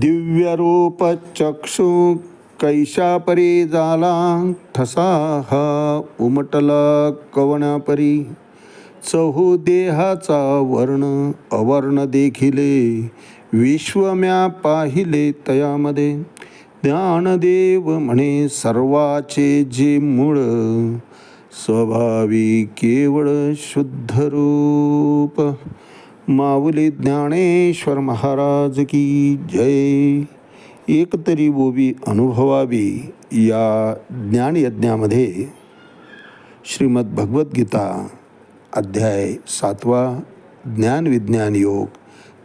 दिव्यरूप चक्षु कैशापरी झाला ठसा हा उमटला कवनापरी चहू देहाचा वर्ण अवर्ण देखिले विश्वम्या पाहिले तयामध्ये। ज्ञानदेव म्हणे सर्वाचे जे मूळ स्वभावी केवळ शुद्ध रूप माऊली ज्ञानेश्वर महाराज की जय। एकतरी बोबी अनुभवावी या ज्ञानयज्ञामध्ये श्रीमद भगवद्गीता अध्याय सातवा ज्ञानविज्ञान योग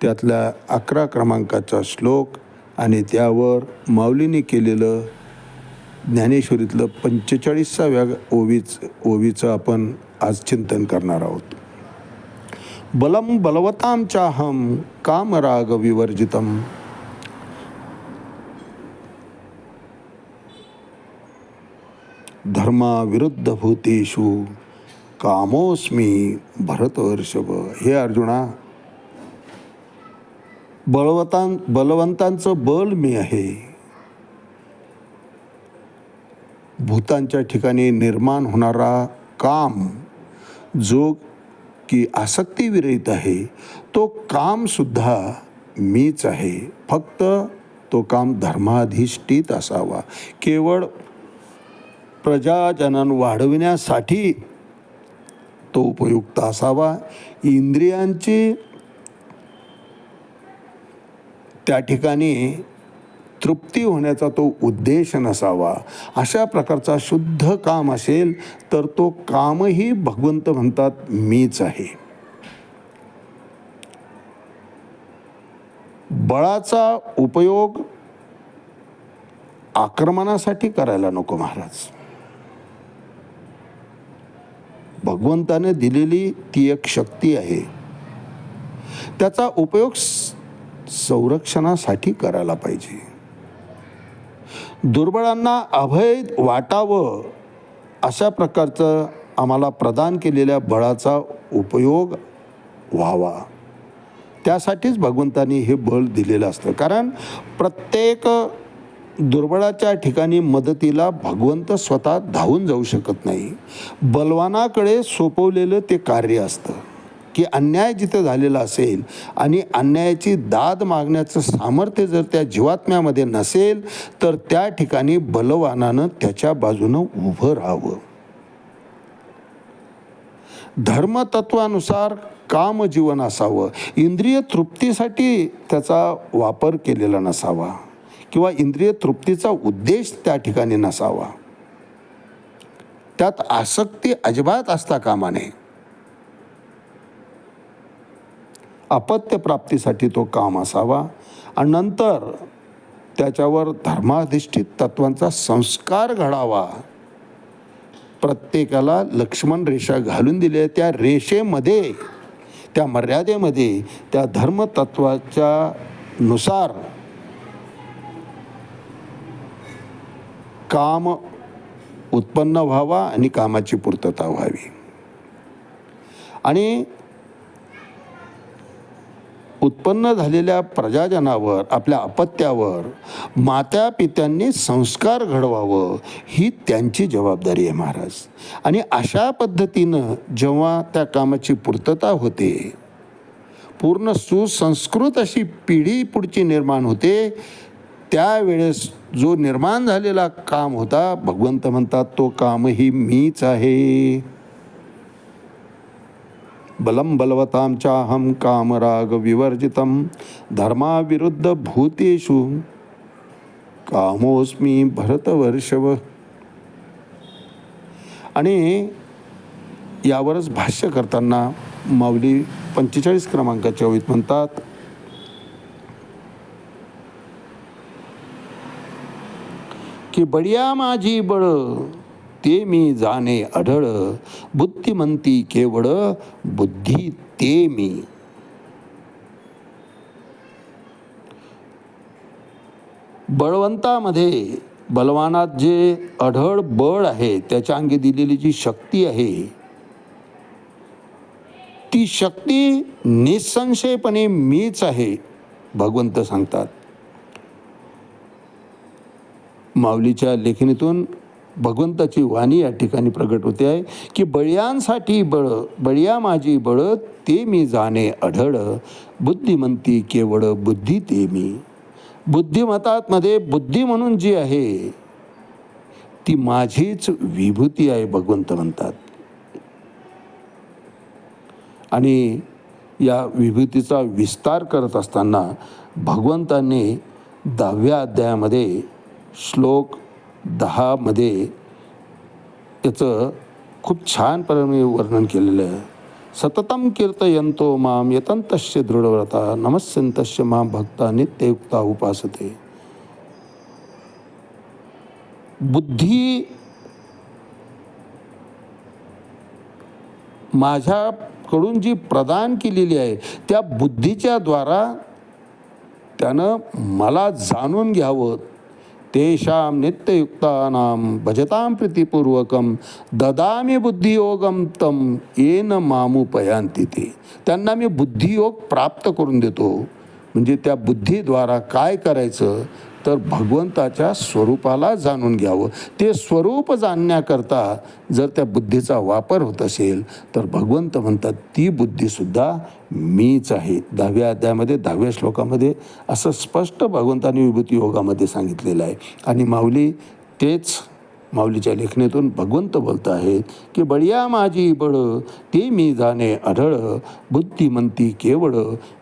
त्यातल्या अकरा क्रमांकाचा श्लोक आणि त्यावर माऊलीने केलेलं ज्ञानेश्वरीतलं पंचेचाळीसाव्या ओवीच ओवीचं आपण आज चिंतन करणार आहोत. बलम बलवताम चाहम कामराग विवर्जितम। धर्माविरुद्ध भूतेषु कामोस्मी भरतवर्षभ। हे अर्जुना बलवतां बलवंतांचं बल मी आहे. भूतांच्या ठिकाणी निर्माण होणारा काम जो की आसक्तीविरहित आहे तो कामसुद्धा मीच आहे. फक्त तो काम धर्माधिष्ठित असावा. केवळ प्रजाजनन वाढविण्यासाठी तो उपयुक्त असावा. इंद्रियांची त्या ठिकाणी तृप्ती होण्याचा तो उद्देश नसावा. अशा प्रकारचा शुद्ध काम असेल तर तो कामही भगवंत म्हणतात मीच आहे. बळाचा उपयोग आक्रमणासाठी करायला नको महाराज. भगवंताने दिलेली ती एक शक्ती आहे. त्याचा उपयोग संरक्षणासाठी करायला पाहिजे. दुर्बळांना अभय वाटावं अशा प्रकारचं आम्हाला प्रदान केलेल्या बळाचा उपयोग व्हावा. त्यासाठीच भगवंतानी हे बळ दिलेलं असतं. कारण प्रत्येक दुर्बळाच्या ठिकाणी मदतीला भगवंत स्वतः धावून जाऊ शकत नाही. बलवानाकडे सोपवलेलं ते कार्य असतं. की अन्याय जिथं झालेला असेल आणि अन्यायाची दाद मागण्याचं सामर्थ्य जर त्या जीवात्म्यामध्ये नसेल तर त्या ठिकाणी बलवानानं त्याच्या बाजूनं उभं राहावं. धर्मतत्वानुसार कामजीवन असावं. इंद्रिय तृप्तीसाठी त्याचा वापर केलेला नसावा किंवा इंद्रिय तृप्तीचा उद्देश त्या ठिकाणी नसावा. त्यात आसक्ती अजिबात असता कामा नये. अपत्यप्राप्तीसाठी तो काम असावा. आणि नंतर त्याच्यावर धर्माधिष्ठित तत्वांचा संस्कार घडावा. प्रत्येकाला लक्ष्मण रेषा घालून दिल्या. त्या रेषेमध्ये त्या मर्यादेमध्ये त्या धर्मतत्वाच्या नुसार काम उत्पन्न व्हावा आणि कामाची पूर्तता व्हावी. आणि उत्पन्न झालेल्या प्रजाजनावर आपल्या अपत्यावर मात्या पित्यांनी संस्कार घडवावं ही त्यांची जबाबदारी आहे महाराज. आणि अशा पद्धतीनं जेव्हा त्या कामाची पूर्तता होते पूर्ण सुसंस्कृत अशी पिढी पुढची निर्माण होते त्यावेळेस जो निर्माण झालेला काम होता भगवंत म्हणतात तो कामही मीच आहे. बलम बलवतां चाहम कामराग विवर्जितम धर्माविरुद्ध भूतेषु। कामोस्मी भरतवर्षव। आणि यावरच भाष्य करताना माऊली पंचेचाळीस क्रमांकाच्या ओळीत म्हणतात की बडिया माझी बळ ते मी जाणे अढळ. बुद्धिमंती केवळ बुद्धी ते मी. बळवंतामध्ये बलवानात जे अढळ बळ आहे त्याच्या अंगी दिलेली जी शक्ती आहे ती शक्ती निसंशयपणे मीच आहे भगवंत सांगतात. माऊलीच्या लेखणीतून भगवंताची वाणी या ठिकाणी प्रगट होते आहे की बळ्यांसाठी बळ बळ्या माझी बळ ते मी जाणे अढळ. बुद्धिमंती केवळ बुद्धी ते मी. बुद्धिमतामध्ये बुद्धी म्हणून जी आहे ती माझीच विभूती आहे भगवंत म्हणतात. आणि या विभूतीचा विस्तार करत असताना भगवंतांनी दहाव्या अध्यायामध्ये श्लोक दहामध्ये याचं खूप छान प्रमाणे वर्णन केलेलं आहे. सततम कीर्तयंतो माम यतंतस्य दृढव्रता नमस्यंतस्य माम भक्ता नित्ययुक्ता उपासते. बुद्धी माझ्याकडून जी प्रदान केलेली आहे त्या बुद्धीच्या द्वारा त्यानं मला जाणून घ्यावं तेषां नित्ययुक्तानां भजतां प्रीतिपूर्वकं ददामी बुद्धियोगम तम येन मामुपयांती ते त्यांना मी बुद्धियोग प्राप्त करून देतो. म्हणजे त्या बुद्धीद्वारा काय करायचं? तर भगवंताच्या स्वरूपाला जाणून घ्यावं. ते स्वरूप जाणण्याकरता जर त्या बुद्धीचा वापर होत असेल तर भगवंत म्हणतात ती बुद्धीसुद्धा मीच आहे. दहाव्या अध्यायामध्ये दहाव्या श्लोकामध्ये असं स्पष्ट भगवंताने विभूती योगामध्ये सांगितलेलं आहे. आणि माऊली तेच माऊलीच्या लेखणीतून भगवंत बोलत आहेत की बळिया माझी बळ ते मी जाणे आढळ बुद्धिमंती केवळ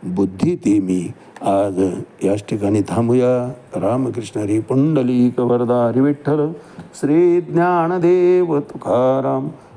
बुद्धी ते मी. आज याच ठिकाणी थांबूया. रामकृष्ण हरी पुंडलिक वरदा हरी विठ्ठल श्री ज्ञानदेव तुकाराम.